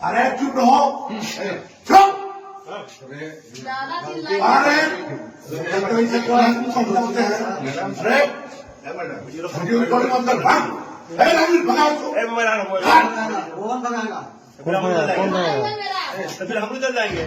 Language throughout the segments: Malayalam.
अरे चुप रहो चुप अरे कोई से कोई समझाते हैं अरे वीडियो रिकॉर्डिंग मत कर भाग ए राहुल भगाओ उसको। ए, मोबाइल आना, मोबाइल भाग। कौन भगाएगा फिर हम उधर जाएंगे तो फिर हम उधर जाएंगे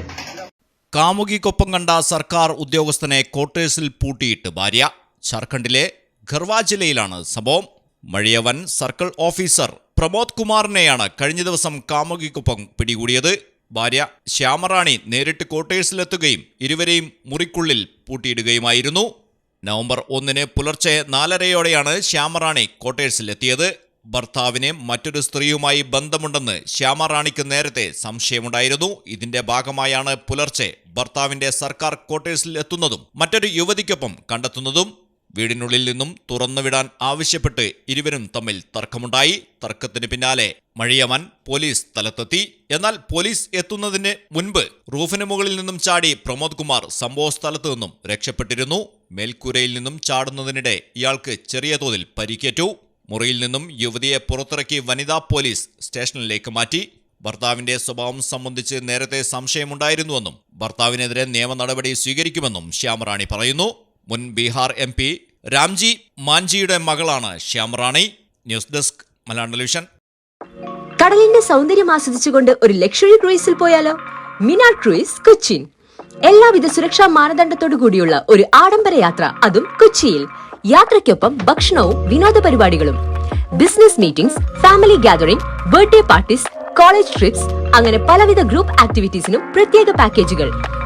കാമുകിക്കൊപ്പം കണ്ട സർക്കാർ ഉദ്യോഗസ്ഥനെ ക്വാർട്ടേഴ്സിൽ പൂട്ടിയിട്ട് ഭാര്യ ഝാർഖണ്ഡിലെ ഖർവാ ജില്ലയിലാണ് സംഭവം മഴിയവൻ സർക്കിൾ ഓഫീസർ പ്രമോദ് കുമാറിനെയാണ് കഴിഞ്ഞ ദിവസം കാമുകിക്കൊപ്പം പിടികൂടിയത്. ഭാര്യ ശ്യാമറാണി നേരിട്ട് ക്വാർട്ടേഴ്സിലെത്തുകയും ഇരുവരെയും മുറിക്കുള്ളിൽ പൂട്ടിയിടുകയുമായിരുന്നു. നവംബർ ഒന്നിന് പുലർച്ചെ നാലരയോടെയാണ് ശ്യാമറാണി ക്വാർട്ടേഴ്സിലെത്തിയത്. ഭർത്താവിന് മറ്റൊരു സ്ത്രീയുമായി ബന്ധമുണ്ടെന്ന് ശ്യാമറാണിക്ക് നേരത്തെ സംശയമുണ്ടായിരുന്നു. ഇതിന്റെ ഭാഗമായാണ് പുലർച്ചെ ഭർത്താവിന്റെ സർക്കാർ ക്വാർട്ടേഴ്സിൽ എത്തുന്നതും മറ്റൊരു യുവതിക്കൊപ്പം കണ്ടെത്തുന്നതും. വീടിനുള്ളിൽ നിന്നും തുറന്നുവിടാൻ ആവശ്യപ്പെട്ട് ഇരുവരും തമ്മിൽ തർക്കമുണ്ടായി. തർക്കത്തിന് പിന്നാലെ മഴിയവൻ പോലീസ് സ്ഥലത്തെത്തി. എന്നാൽ പോലീസ് എത്തുന്നതിന് മുൻപ് റൂഫിന് മുകളിൽ നിന്നും ചാടി പ്രമോദ് കുമാർ സംഭവ സ്ഥലത്തു നിന്നും രക്ഷപ്പെട്ടിരുന്നു. മേൽക്കൂരയിൽ നിന്നും ചാടുന്നതിനിടെ ഇയാൾക്ക് ചെറിയ തോതിൽ പരിക്കേറ്റു. മുറിയിൽ നിന്നും യുവതിയെ പുറത്തിറക്കി വനിതാ പോലീസ് സ്റ്റേഷനിലേക്ക് മാറ്റി. ഭർത്താവിന്റെ സ്വഭാവം സംബന്ധിച്ച് നേരത്തെ സംശയമുണ്ടായിരുന്നുവെന്നും ഭർത്താവിനെതിരെ നിയമ നടപടി സ്വീകരിക്കുമെന്നും ശ്യാമറാണി പറയുന്നു. മുൻ ബീഹാർ എം പി രാംജി മാൻജിയുടെ മകളാണ് Shyamarani. News desk Malayalam television. കടലിന്റെ സൗന്ദര്യം ആസ്വദിച്ചുകൊണ്ട് ഒരു ലക്ഷറി ക്രൂയിസിൽ പോയാലോ? മിനാർ ക്രൂയിസ് കൊച്ചിൻ. എല്ലാവിധ സുരക്ഷാ മാനദണ്ഡത്തോടു കൂടിയുള്ള ഒരു ആഡംബര യാത്ര അതും കൊച്ചിയിൽ. യാത്രയ്ക്കൊപ്പം ഭക്ഷണവും വിനോദ പരിപാടികളും. Business meetings family gathering birthday parties college trips അങ്ങനെ പലവിധ ഗ്രൂപ്പ് ആക്ടിവിറ്റീസിനും പ്രത്യേക പാക്കേജുകൾ.